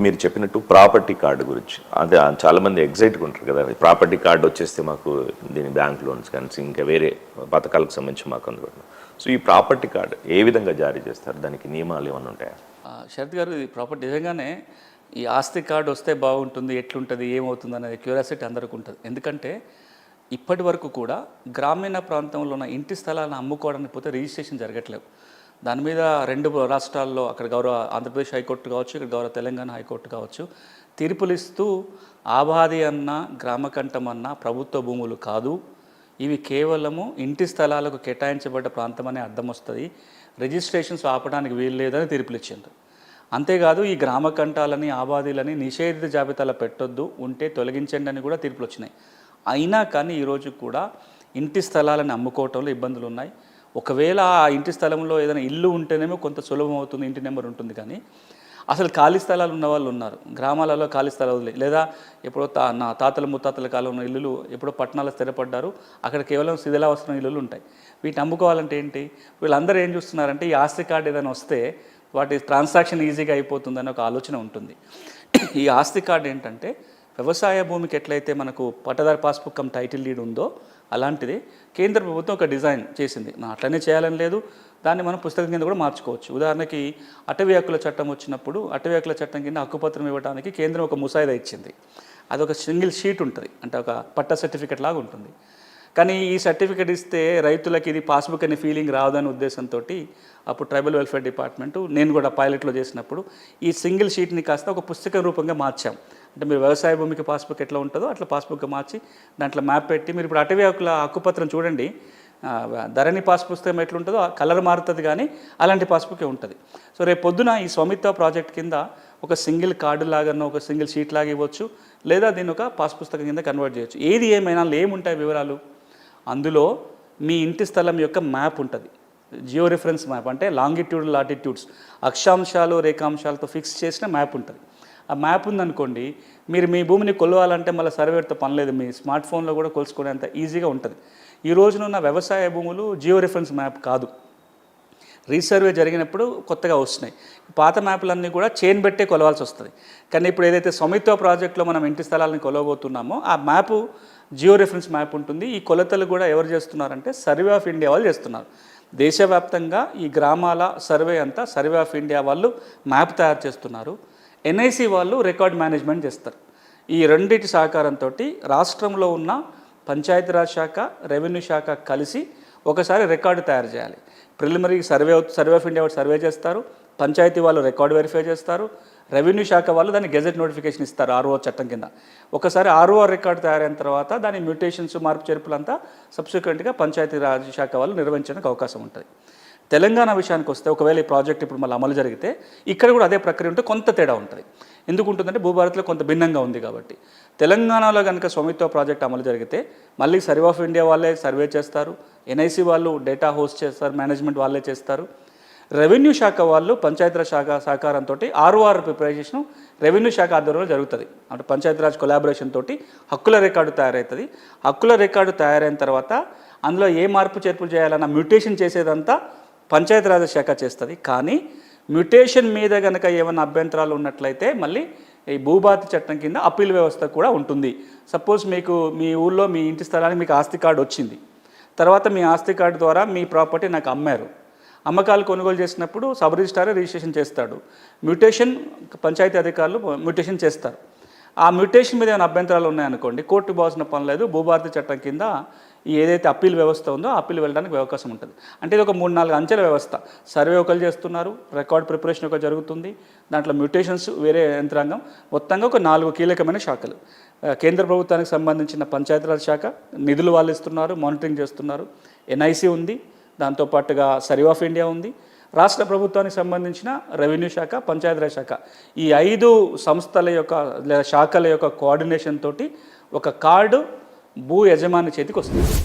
ఇప్పుడు మీరు చెప్పినట్టు ప్రాపర్టీ కార్డు గురించి. అదే చాలామంది ఎగ్జైట్గా ఉంటారు కదా. ప్రాపర్టీ కార్డు వచ్చేస్తే మాకు దీని బ్యాంక్ లోన్స్ కానీ ఇంకా వేరే పథకాలకు సంబంధించి మాకు అందుబాటులో. సో ఈ ప్రాపర్టీ కార్డు ఏ విధంగా జారీ చేస్తారు? దానికి నియమాలు ఏమైనా ఉంటాయా? శరత్ గారు ఇది ప్రాపర్టీ నిజంగానే ఈ ఆస్తి కార్డు వస్తే బాగుంటుంది ఎట్లుంటుంది ఏమవుతుంది అనేది క్యూరియాసిటీ అందరికీ ఉంటుంది. ఎందుకంటే ఇప్పటి వరకు కూడా గ్రామీణ ప్రాంతంలో ఉన్న ఇంటి స్థలాలను అమ్ముకోవడానికి పోతే రిజిస్ట్రేషన్ జరగట్లేవు దాని మీద రెండు రాష్ట్రాల్లో అక్కడ గౌరవ ఆంధ్రప్రదేశ్ హైకోర్టు కావచ్చు ఇక్కడ గౌరవ తెలంగాణ హైకోర్టు కావచ్చు తీర్పులు ఇస్తూ ఆబాది అన్న గ్రామకంఠం అన్న ప్రభుత్వ భూములు కాదు. ఇవి కేవలము ఇంటి స్థలాలకు కేటాయించబడ్డ ప్రాంతం అనే అర్థం వస్తుంది. రిజిస్ట్రేషన్స్ ఆపడానికి వీలు లేదని తీర్పులు ఇచ్చిండ్రు అంతేకాదు ఈ గ్రామ కంఠాలని ఆబాదీలని నిషేధిత జాబితాలో పెట్టొద్దు ఉంటే తొలగించండి అని కూడా తీర్పులు వచ్చినాయి అయినా కానీ ఈరోజు కూడా ఇంటి స్థలాలను అమ్ముకోవటంలో ఇబ్బందులు ఉన్నాయి ఒకవేళ ఆ ఇంటి స్థలంలో ఏదైనా ఇల్లు ఉంటేనేమో కొంత సులభం అవుతుంది ఇంటి నెంబర్ ఉంటుంది కానీ అసలు ఖాళీ స్థలాలు ఉన్న వాళ్ళు ఉన్నారు. గ్రామాలలో ఖాళీ స్థలాలు వదిలే లేదా ఎప్పుడో తా నా తాతల ముత్తాతల కాలంలో ఉన్న ఇల్లులు ఎప్పుడో పట్టణాలు స్థిరపడ్డారు. అక్కడ కేవలం శిథిలావసరం ఇల్లులు ఉంటాయి. వీటిని అమ్ముకోవాలంటే ఏంటి? వీళ్ళందరూ ఏం చూస్తున్నారంటే ఈ ఆస్తి కార్డు ఏదైనా వస్తే వాటి ట్రాన్సాక్షన్ ఈజీగా అయిపోతుందని ఒక ఆలోచన ఉంటుంది. ఈ ఆస్తి కార్డు ఏంటంటే వ్యవసాయ భూమికి ఎట్లయితే మనకు పట్టదారి పాస్బుక్ కమ్ టైటిల్ లీడ్ ఉందో అలాంటిది కేంద్ర ప్రభుత్వం ఒక డిజైన్ చేసింది. మనం అట్లనే చేయాలని లేదు. దాన్ని మనం పుస్తకం కింద కూడా మార్చుకోవచ్చు. ఉదాహరణకి అటవీ హక్కుల చట్టం వచ్చినప్పుడు అటవీ హక్కుల చట్టం కింద హక్కుపత్రం ఇవ్వడానికి కేంద్రం ఒక ముసాయిదా ఇచ్చింది. అది ఒక సింగిల్ షీట్ ఉంటుంది. అంటే ఒక పట్ట సర్టిఫికెట్ లాగా ఉంటుంది. కానీ ఈ సర్టిఫికెట్ ఇస్తే రైతులకి ఇది పాస్బుక్ అనే ఫీలింగ్ రావదనే ఉద్దేశంతో అప్పుడు ట్రైబల్ వెల్ఫేర్ డిపార్ట్మెంట్ నేను కూడా పైలట్లో చేసినప్పుడు ఈ సింగిల్ షీట్ని కాస్త ఒక పుస్తక రూపంగా మార్చాం. అంటే మీరు వ్యవసాయ భూమికి పాస్బుక్ ఎట్లా ఉంటుందో అట్లా పాస్బుక్ మార్చి దాంట్లో మ్యాప్ పెట్టి మీరు ఇప్పుడు అటవీ హక్కుల హక్కుపత్రం చూడండి. ధరణి పాస్ పుస్తకం ఎట్లుంటుందో ఆ కలర్ మారుతుంది కానీ అలాంటి పాస్బుకే ఉంటుంది. సో రేపు పొద్దున ఈ స్వామిత్వ ప్రాజెక్ట్ కింద ఒక సింగిల్ కార్డు లాగానో ఒక సింగిల్ షీట్ లాగా ఇవ్వచ్చు లేదా దీన్ని ఒక పాస్ పుస్తకం కింద కన్వర్ట్ చేయొచ్చు. ఏది ఏమైనా ఏముంటాయి వివరాలు? అందులో మీ ఇంటి స్థలం యొక్క మ్యాప్ ఉంటుంది. జియో రిఫరెన్స్ మ్యాప్ అంటే లాంగిట్యూడ్ లాటిట్యూడ్స్. అక్షాంశాలు రేఖాంశాలతో ఫిక్స్ చేసిన మ్యాప్ ఉంటుంది. ఆ మ్యాప్ ఉందనుకోండి మీరు మీ భూమిని కొలవాలంటే మళ్ళీ సర్వేతో పనిలేదు మీ స్మార్ట్ ఫోన్లో కూడా కొలుసుకునేంత ఈజీగా ఉంటుంది. ఈ రోజున ఉన్న వ్యవసాయ భూములు జియో రిఫరెన్స్ మ్యాప్ కాదు. రీసర్వే జరిగినప్పుడు కొత్తగా వస్తున్నాయి. పాత మ్యాప్లన్నీ కూడా చైన్ పెట్టే కొలవాల్సి వస్తుంది. కానీ ఇప్పుడు ఏదైతే స్వామిత్వ ప్రాజెక్ట్లో మనం ఇంటి స్థలాలను కొలవబోతున్నామో ఆ మ్యాప్ జియో రిఫరెన్స్ మ్యాప్ ఉంటుంది. ఈ కొలతలు కూడా ఎవరు చేస్తున్నారంటే సర్వే ఆఫ్ ఇండియా వాళ్ళు చేస్తున్నారు. దేశవ్యాప్తంగా ఈ గ్రామాల సర్వే అంతా సర్వే ఆఫ్ ఇండియా వాళ్ళు మ్యాప్ తయారు చేస్తున్నారు. ఎన్ఐసి వాళ్ళు రికార్డ్ మేనేజ్మెంట్ చేస్తారు. ఈ రెండింటి సహకారంతో రాష్ట్రంలో ఉన్న పంచాయతీరాజ్ శాఖ రెవెన్యూ శాఖ కలిసి ఒకసారి రికార్డు తయారు చేయాలి. Preliminary survey survey of India survey చేస్తారు. పంచాయతీ వాళ్ళు రికార్డు వెరిఫై చేస్తారు. రెవెన్యూ శాఖ వాళ్ళు దాన్ని గెజెట్ నోటిఫికేషన్ ఇస్తారు ఆర్ఓ చట్టం కింద. ఒకసారి ఆర్ఓ రికార్డు తయారైన తర్వాత దాని మ్యూటేషన్స్ మార్పు చేర్పులంతా సబ్సిక్వెంట్గా పంచాయతీ రాజ్ శాఖ వాళ్ళు నిర్వహించడానికి అవకాశం ఉంటుంది. తెలంగాణ విషయానికి వస్తే ఒకవేళ ఈ ప్రాజెక్ట్ ఇప్పుడు మళ్ళీ అమలు జరిగితే ఇక్కడ కూడా అదే ప్రక్రియ ఉంటే కొంత తేడా ఉంటుంది. ఎందుకు ఉంటుందంటే భూభారత్లో కొంత భిన్నంగా ఉంది కాబట్టి. తెలంగాణలో కనుక స్వామిత్వ ప్రాజెక్ట్ అమలు జరిగితే మళ్ళీ సర్వే ఆఫ్ ఇండియా వాళ్ళే సర్వే చేస్తారు. ఎన్ఐసి వాళ్ళు డేటా హోస్ట్ చేస్తారు మేనేజ్మెంట్ వాళ్ళే చేస్తారు. రెవెన్యూ శాఖ వాళ్ళు పంచాయతీరాజ్ శాఖ సహకారంతో ఆర్ఓఆర్ ప్రిపరేషన్ రెవెన్యూ శాఖ ఆధ్వర్యంలో జరుగుతుంది. అంటే పంచాయతీరాజ్ కొలాబరేషన్ తోటి హక్కుల రికార్డు తయారవుతుంది హక్కుల రికార్డు తయారైన తర్వాత అందులో ఏ మార్పు చేర్పులు చేయాలన్న మ్యూటేషన్ చేసేదంతా పంచాయతీరాజ్ శాఖ చేస్తుంది. కానీ మ్యుటేషన్ మీద కనుక ఏమైనా అభ్యంతరాలు ఉన్నట్లయితే మళ్ళీ ఈ భూభాతి చట్టం కింద అప్పీల్ వ్యవస్థ కూడా ఉంటుంది. సపోజ్ మీకు మీ ఊళ్ళో మీ ఇంటి స్థలానికి మీకు ఆస్తి కార్డు వచ్చింది. తర్వాత మీ ఆస్తి కార్డు ద్వారా మీ ప్రాపర్టీ నాకు అమ్మారు. అమ్మకాలు కొనుగోలు చేసినప్పుడు సబ్ రిజిస్ట్రారే రిజిస్ట్రేషన్ చేస్తాడు. మ్యూటేషన్ పంచాయతీ అధికారులు మ్యూటేషన్ చేస్తారు. ఆ మ్యూటేషన్ మీద ఏమైనా అభ్యంతరాలు ఉన్నాయనుకోండి కోర్టు పోవాల్సిన పని లేదు భూభారతి చట్టం కింద ఏదైతే అప్పీల్ వ్యవస్థ ఉందో అప్పీల్ వెళ్ళడానికి అవకాశం ఉంటుంది. అంటే ఇది ఒక మూడు నాలుగు అంచెల వ్యవస్థ. సర్వే ఒకరు చేస్తున్నారు రికార్డ్ ప్రిపరేషన్ ఒక జరుగుతుంది దాంట్లో మ్యూటేషన్స్ వేరే యంత్రాంగం. మొత్తంగా ఒక నాలుగు కీలకమైన శాఖలు. కేంద్ర ప్రభుత్వానికి సంబంధించిన పంచాయతీరాజ్ శాఖ నిధులు వాళ్ళు ఇస్తున్నారు మానిటరింగ్ చేస్తున్నారు. ఎన్ఐసి ఉంది దాంతోపాటుగా సర్వే ఆఫ్ ఇండియా ఉంది. రాష్ట్ర ప్రభుత్వానికి సంబంధించిన రెవెన్యూ శాఖ పంచాయతీరాజ్ శాఖ. ఈ ఐదు సంస్థల యొక్క లేదా శాఖల యొక్క కోఆర్డినేషన్ తోటి ఒక కార్డు భూ యజమాని చేతికి వస్తుంది